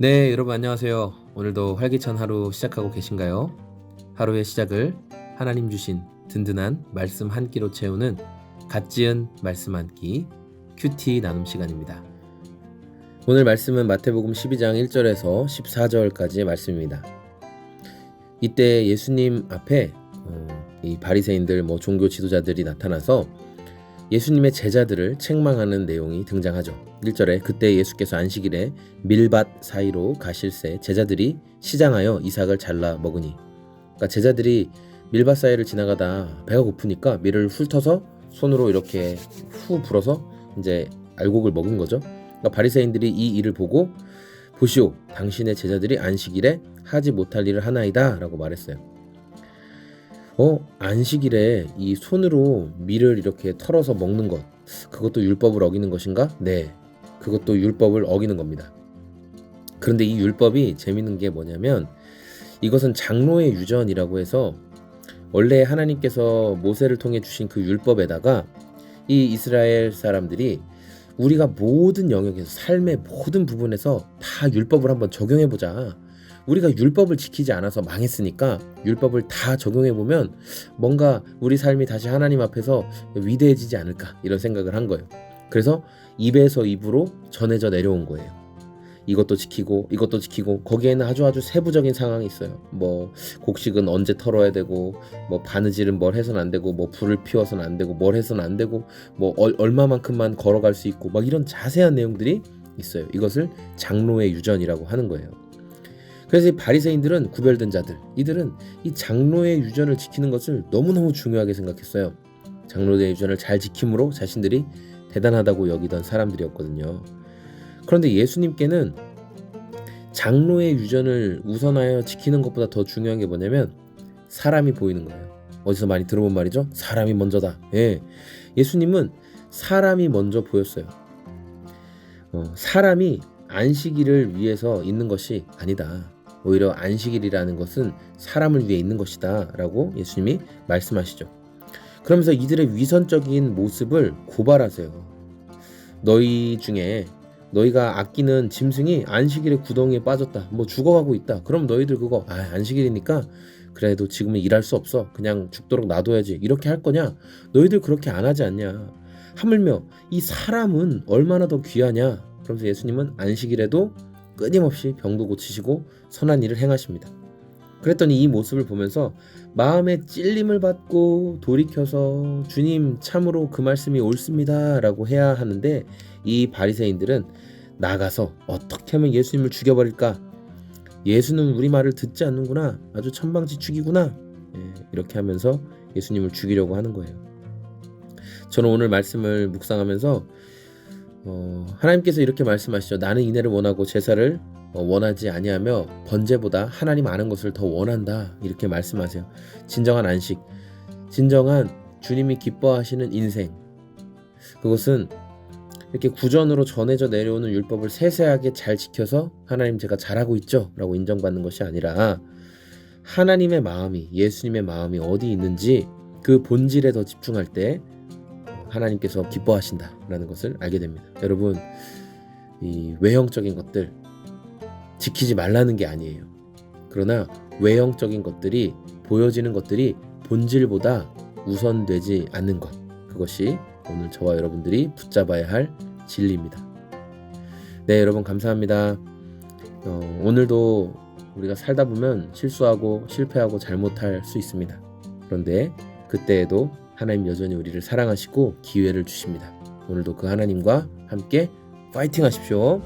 네, 여러분 안녕하세요. 오늘도 활기찬 하루 시작하고 계신가요? 하루의 시작을 하나님 주신 든든한 말씀 한 끼로 채우는 갓 지은 말씀 한 끼 큐티 나눔 시간입니다. 오늘 말씀은 마태복음 12장 1절에서 14절까지의 말씀입니다. 이때 예수님 앞에 어, 이 바리새인들 뭐 종교 지도자들이 나타나서 예수님의 제자들을 책망하는 내용이 등장하죠. 1절에 그때 예수께서 안식일에 밀밭 사이로 가실새 제자들이 시장하여 이삭을 잘라 먹으니 그러니까 제자들이 밀밭 사이를 지나가다 배가 고프니까 밀을 훑어서 손으로 이렇게 후 불어서 이제 알곡을 먹은 거죠. 그러니까 바리새인들이 이 일을 보고 보시오 당신의 제자들이 안식일에 하지 못할 일을 하나이다라고 말했어요. 어 안식일에 이 손으로 밀을 이렇게 털어서 먹는 것 그것도 율법을 어기는 것인가? 네, 그것도 율법을 어기는 겁니다. 그런데 이 율법이 재밌는 게 뭐냐면 이것은 장로의 유전이라고 해서 원래 하나님께서 모세를 통해 주신 그 율법에다가 이 이스라엘 사람들이 우리가 모든 영역에서 삶의 모든 부분에서 다 율법을 한번 적용해 보자. 우리가 율법을 지키지 않아서 망했으니까 율법을 다 적용해 보면 뭔가 우리 삶이 다시 하나님 앞에서 위대해지지 않을까 이런 생각을 한 거예요. 그래서 입에서 입으로 전해져 내려온 거예요. 이것도 지키고 이것도 지키고 거기에는 아주 아주 세부적인 상황이 있어요. 뭐 곡식은 언제 털어야 되고 뭐 바느질은 뭘 해서는 안 되고 뭐 불을 피워서는 안 되고 뭘 해서는 안 되고 뭐 얼, 얼마만큼만 걸어갈 수 있고 막 이런 자세한 내용들이 있어요. 이것을 장로의 유전이라고 하는 거예요. 그래서 이 바리새인들은 구별된 자들, 이들은 이 장로의 유전을 지키는 것을 너무너무 중요하게 생각했어요. 장로의 유전을 잘 지킴으로 자신들이 대단하다고 여기던 사람들이었거든요. 그런데 예수님께는 장로의 유전을 우선하여 지키는 것보다 더 중요한 게 뭐냐면 사람이 보이는 거예요. 어디서 많이 들어본 말이죠? 사람이 먼저다. 예. 예수님은 사람이 먼저 보였어요. 어, 사람이 안식일을 위해서 있는 것이 아니다. 오히려 안식일이라는 것은 사람을 위해 있는 것이다. 라고 예수님이 말씀하시죠. 그러면서 이들의 위선적인 모습을 고발하세요. 너희 중에 너희가 아끼는 짐승이 안식일의 구덩이에 빠졌다. 뭐 죽어가고 있다. 그럼 너희들 그거 아, 안식일이니까 그래도 지금은 일할 수 없어. 그냥 죽도록 놔둬야지. 이렇게 할 거냐? 너희들 그렇게 안 하지 않냐? 하물며 이 사람은 얼마나 더 귀하냐? 그러면서 예수님은 안식일에도 끊임없이 병도 고치시고 선한 일을 행하십니다. 그랬더니 이 모습을 보면서 마음에 찔림을 받고 돌이켜서 주님 참으로 그 말씀이 옳습니다라고 해야 하는데 이 바리새인들은 나가서 어떻게 하면 예수님을 죽여버릴까? 예수는 우리 말을 듣지 않는구나. 아주 천방지축이구나. 예, 이렇게 하면서 예수님을 죽이려고 하는 거예요. 저는 오늘 말씀을 묵상하면서 어, 하나님께서 이렇게 말씀하시죠. 나는 이내를 원하고 제사를 어, 원하지 아니하며 번제보다 하나님 아는 것을 더 원한다. 이렇게 말씀하세요. 진정한 안식, 진정한 주님이 기뻐하시는 인생. 그것은 이렇게 구전으로 전해져 내려오는 율법을 세세하게 잘 지켜서 하나님 제가 잘하고 있죠 라고 인정받는 것이 아니라 하나님의 마음이 예수님의 마음이 어디 있는지 그 본질에 더 집중할 때 하나님께서 기뻐하신다라는 것을 알게 됩니다. 여러분 이 외형적인 것들 지키지 말라는 게 아니에요. 그러나 외형적인 것들이 보여지는 것들이 본질보다 우선되지 않는 것 그것이 오늘 저와 여러분들이 붙잡아야 할 진리입니다. 네, 여러분 감사합니다. 어, 오늘도 우리가 살다 보면 실수하고 실패하고 잘못할 수 있습니다. 그런데 그때에도 하나님 여전히 우리를 사랑하시고 기회를 주십니다. 오늘도 그 하나님과 함께 파이팅 하십시오.